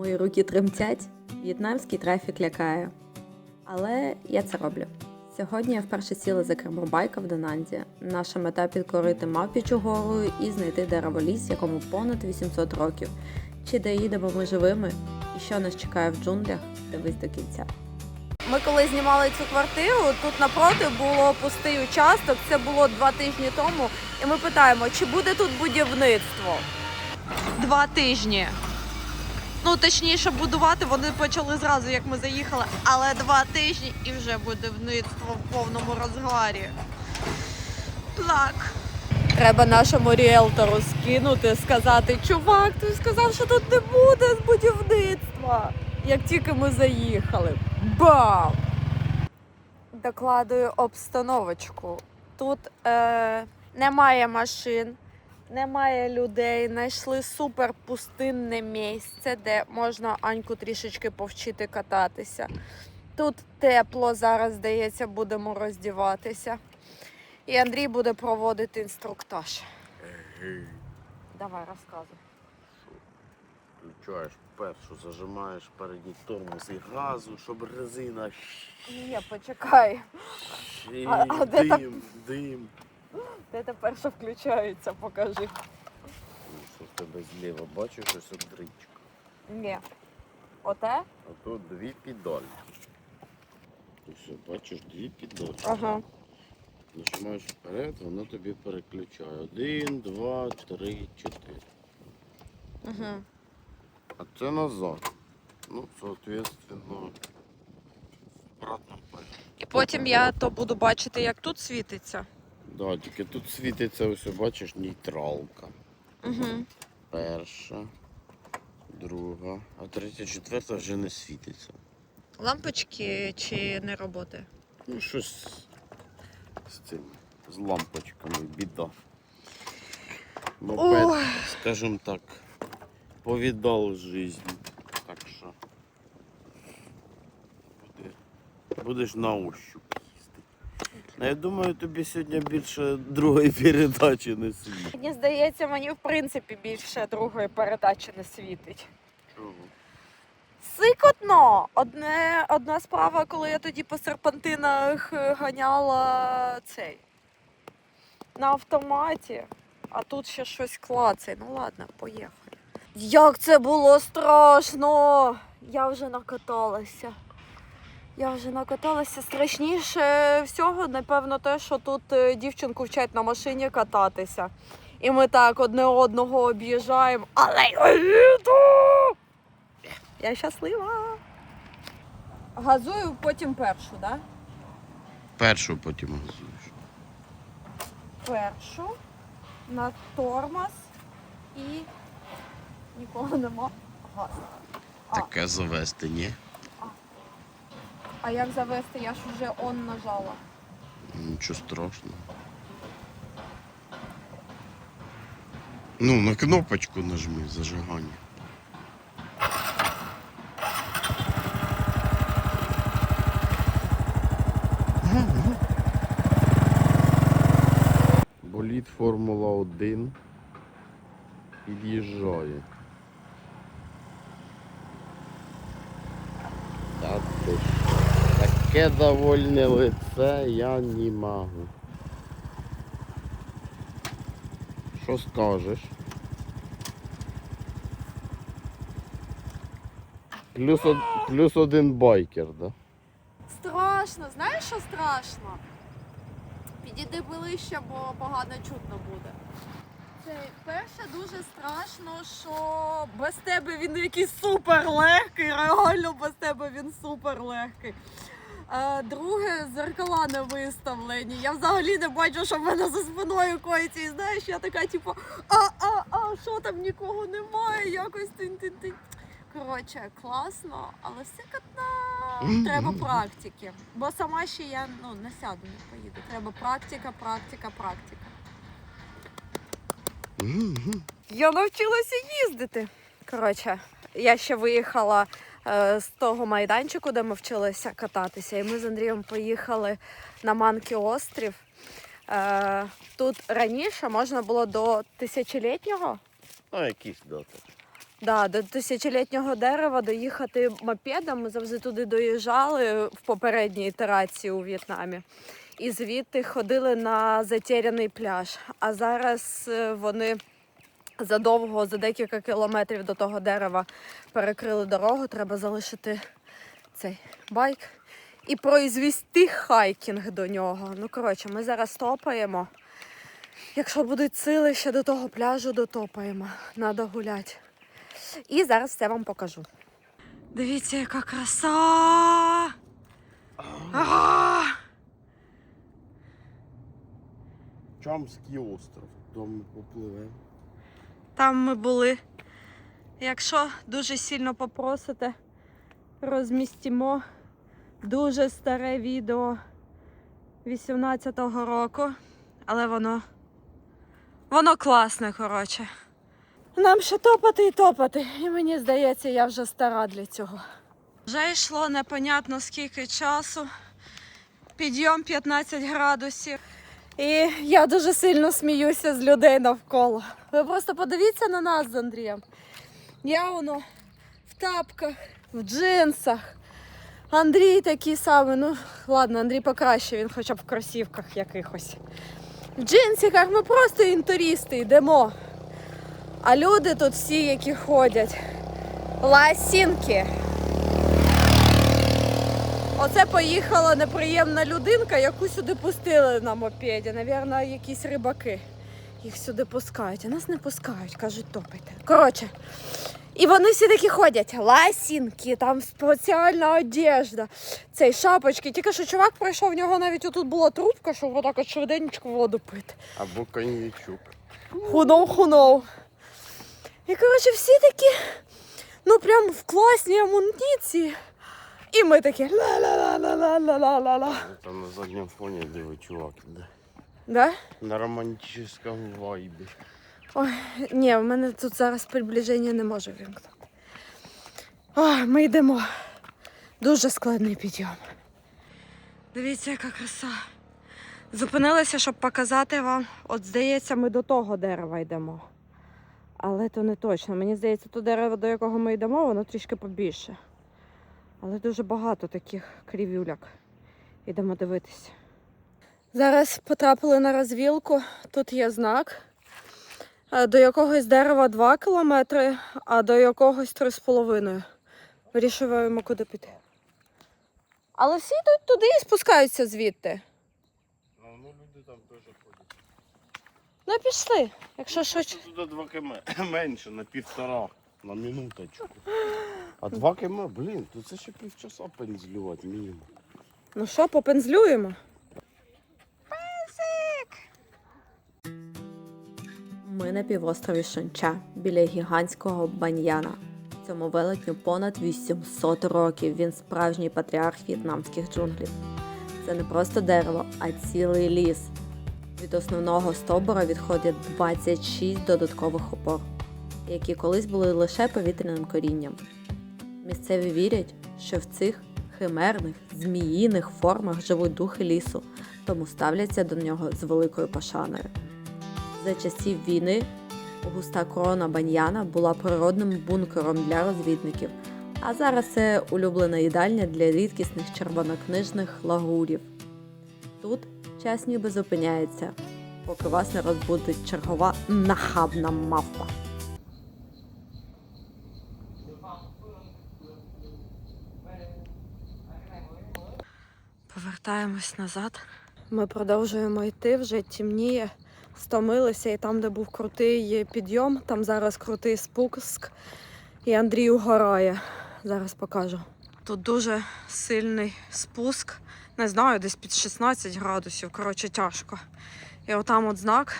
Мої руки тремтять, в'єтнамський трафік лякає. Але я це роблю. Сьогодні я вперше сіла за кермо байка в Донанді. Наша мета підкорити Мавпічу гору і знайти дереволіс, якому понад 800 років. Чи доїдемо ми живими? І що нас чекає в джунглях? Дивись до кінця. Ми коли знімали цю квартиру, тут напроти було пустий участок. Це було два тижні тому. І ми питаємо, чи буде тут будівництво. Два тижні. Ну, точніше, будувати вони почали зразу, як ми заїхали, але два тижні і вже будівництво в повному розгарі. Так. Треба нашому ріелтору скинути, сказати, чувак, ти сказав, що тут не буде будівництва. Як тільки ми заїхали. Бам! Докладую обстановочку. Тут е, немає машин, немає людей. Знайшли супер пустинне місце, де можна Аньку трішечки повчити кататися. Тут тепло, зараз, здається, будемо роздіватися. І Андрій буде проводити інструктаж. Давай, розказуй. Включаєш першу, зажимаєш передній тормоз і газу, щоб резина Ні, почекай. і А- а де та- дим, дим. Де тепер що включається, покажи. Що в тебе зліва бачиш ось одричка. Ні. Оте? А тут дві педалі. Ти все, бачиш дві педалі. Ага. Нажимаєш вперед, воно тобі переключає. Один, два, три, чотири. Угу. А це назад. Ну, соответственно, обратно вперед. І потім я то буду бачити, як тут світиться. Да, тільки тут світиться, ось бачиш, нейтралка. Угу. Перша, друга, а третя, четверта вже не світиться. Лампочки чи не роботи? Ну, щось з цим, з лампочками, біда. Мопед, Ой. скажімо так, повідал жизнь. Так що буде, будеш на ощуп. Ну, я думаю, тобі сьогодні більше другої передачі не світить. Мені здається, мені в принципі більше другої передачі не світить. Чого? Сикотно! Одне, одна справа, коли я тоді по серпантинах е, ганяла цей на автоматі, а тут ще щось клацає. Ну ладно, поїхали. Як це було страшно! Я вже накаталася. Я вже накаталася. Страшніше всього, напевно, те, що тут е, дівчинку вчать на машині кататися. І ми так одне одного об'їжджаємо, але я їду! Я щаслива. Газую потім першу, так? Да? Першу потім газуєш. Першу на тормоз і нікого нема. Газ. Таке завести, ні? А як завести? Я ж вже он нажала. Нічого страшного. Ну, на кнопочку нажми зажигання. Боліт Формула 1 під'їжджає. Та ти що? Таке довольне лице я не можу. Що скажеш? Плюс. Плюс один байкер, да? Страшно, знаєш, що страшно? Підійди ближче, бо погано чутно буде. Це перше дуже страшно, що без тебе він якийсь супер легкий, реально без тебе він супер легкий. А, друге, зеркала не виставлені. Я взагалі не бачу, що в мене за спиною коїться. І знаєш, я така, типу, а, а, а, що там нікого немає, якось тин-тин-тин. Коротше, класно, але все катна. Треба практики. Бо сама ще я ну, не сяду, не поїду. Треба практика, практика, практика. Я навчилася їздити. Коротше, я ще виїхала е, з того майданчику, де ми вчилися кататися, і ми з Андрієм поїхали на Манкі острів. Е, тут раніше можна було до тисячолітнього Ну, якісь дати. Да, до тисячолітнього дерева доїхати мопедом. Ми завжди туди доїжджали в попередній ітерації у В'єтнамі. І звідти ходили на затеряний пляж. А зараз е, вони задовго, за декілька кілометрів до того дерева перекрили дорогу. Треба залишити цей байк і произвести хайкінг до нього. Ну, коротше, ми зараз топаємо. Якщо будуть сили, ще до того пляжу дотопаємо. Надо гуляти. І зараз все вам покажу. Дивіться, яка краса! А! Чамський остров. Там ми попливемо. Там ми були. Якщо дуже сильно попросите, розмістимо дуже старе відео 18-го року, але воно. Воно класне, коротше. Нам ще топати і топати. І мені здається, я вже стара для цього. Вже йшло непонятно скільки часу. Підйом 15 градусів. І я дуже сильно сміюся з людей навколо. Ви просто подивіться на нас з Андрієм. Я воно в тапках, в джинсах. Андрій такий самий. Ну, ладно, Андрій покраще, він хоча б в кросівках якихось. В джинсиках ми просто інтуристи йдемо. А люди тут всі, які ходять. Ласінки. Оце поїхала неприємна людинка, яку сюди пустили на мопеді. Навірно, якісь рибаки. Їх сюди пускають, а нас не пускають, кажуть, топайте. Коротше. І вони всі такі ходять. Ласінки, там спеціальна одежда, цей шапочки. Тільки що чувак прийшов, в нього навіть отут була трубка, щоб отак от швиденько воду пити. Або коньячок. Хунов, хунов. І коротше, всі такі, ну прям в класній амуніції. І ми такі ла-ла-ла-ла-ла-ла-ла-ла. Там на заднем фоне диви чувак іде. Да? На романтичному вайбі. Ой, ні, в мене тут зараз приближення не може вимкнути. Ой, ми йдемо. Дуже складний підйом. Дивіться, яка краса. Зупинилися, щоб показати вам. От здається, ми до того дерева йдемо. Але то не точно. Мені здається, то дерево, до якого ми йдемо, воно трішки побільше. Але дуже багато таких крівюляк. Йдемо дивитися. Зараз потрапили на розвілку. Тут є знак. Е, До якогось дерева 2 кілометри, а до якогось 3,5. Вирішуємо, куди піти. Але всі йдуть туди і спускаються звідти. Ну, ну люди там теж ходять. Ну пішли. Якщо що. ч- Туди 2 км менше, на півтора, на минуточку. А 2 км, блін, то це ще півчаса пензлювати мінімум. Ну що, попензлюємо? Ми на півострові Шонча біля гігантського баньяна. Цьому велетню понад 800 років. Він справжній патріарх в'єтнамських джунглів. Це не просто дерево, а цілий ліс. Від основного стовбура відходять 26 додаткових опор, які колись були лише повітряним корінням. Місцеві вірять, що в цих химерних зміїних формах живуть духи лісу, тому ставляться до нього з великою пошаною. За часів війни густа корона баньяна була природним бункером для розвідників, а зараз це улюблена їдальня для рідкісних червонокнижних лагурів. Тут час ніби зупиняється, поки вас не розбудить чергова нахабна мавпа. Повертаємось назад. Ми продовжуємо йти, вже темніє, стомилися, і там, де був крутий підйом, там зараз крутий спуск. І Андрій угорає. Зараз покажу. Тут дуже сильний спуск. Не знаю, десь під 16 градусів. Коротше, тяжко. І отам от знак.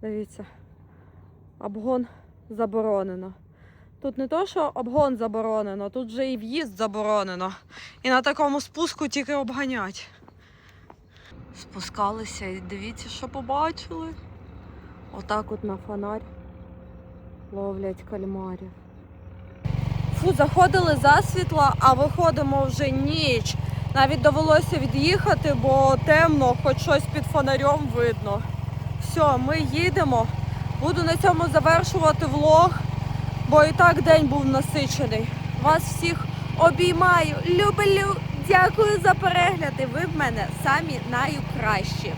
Дивіться, обгон заборонено. Тут не то, що обгон заборонено, тут вже і в'їзд заборонено. І на такому спуску тільки обганять. Спускалися і дивіться, що побачили. Отак от на фонарь ловлять кальмарів. Фу, заходили засвітла, а виходимо вже ніч. Навіть довелося від'їхати, бо темно, хоч щось під фонарем видно. Все, ми їдемо. Буду на цьому завершувати влог. Бо і так день був насичений. Вас всіх обіймаю, люблю, дякую за перегляди. Ви в мене самі найкращі.